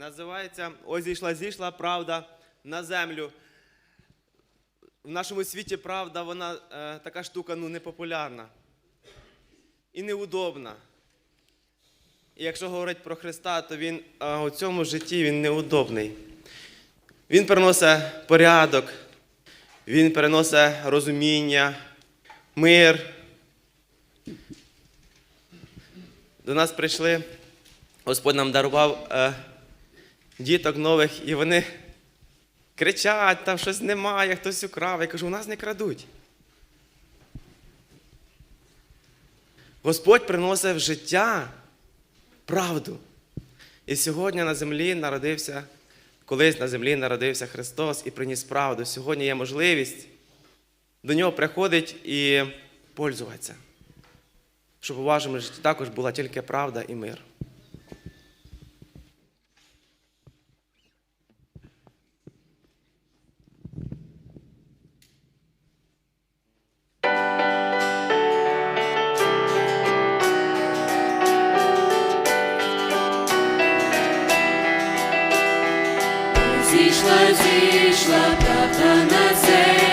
Називається Ось зійшла, зійшла правда на землю. В нашому світі правда, вона е, така штука ну, непопулярна і неудобна. І якщо говорити про Христа, то Він е, у цьому житті він неудобний. Він приносить порядок, Він переносить розуміння, мир. До нас прийшли, Господь нам дарував е, діток нових, і вони кричать, там щось немає, хтось украв. Я кажу, у нас не крадуть. Господь приносить в життя правду. І сьогодні на землі народився, колись на землі народився Христос і приніс правду. Сьогодні є можливість до нього приходить і пользуватися. Щоб у вашому житті також була тільки правда і мир. зійшла, зійшла, правда на землю.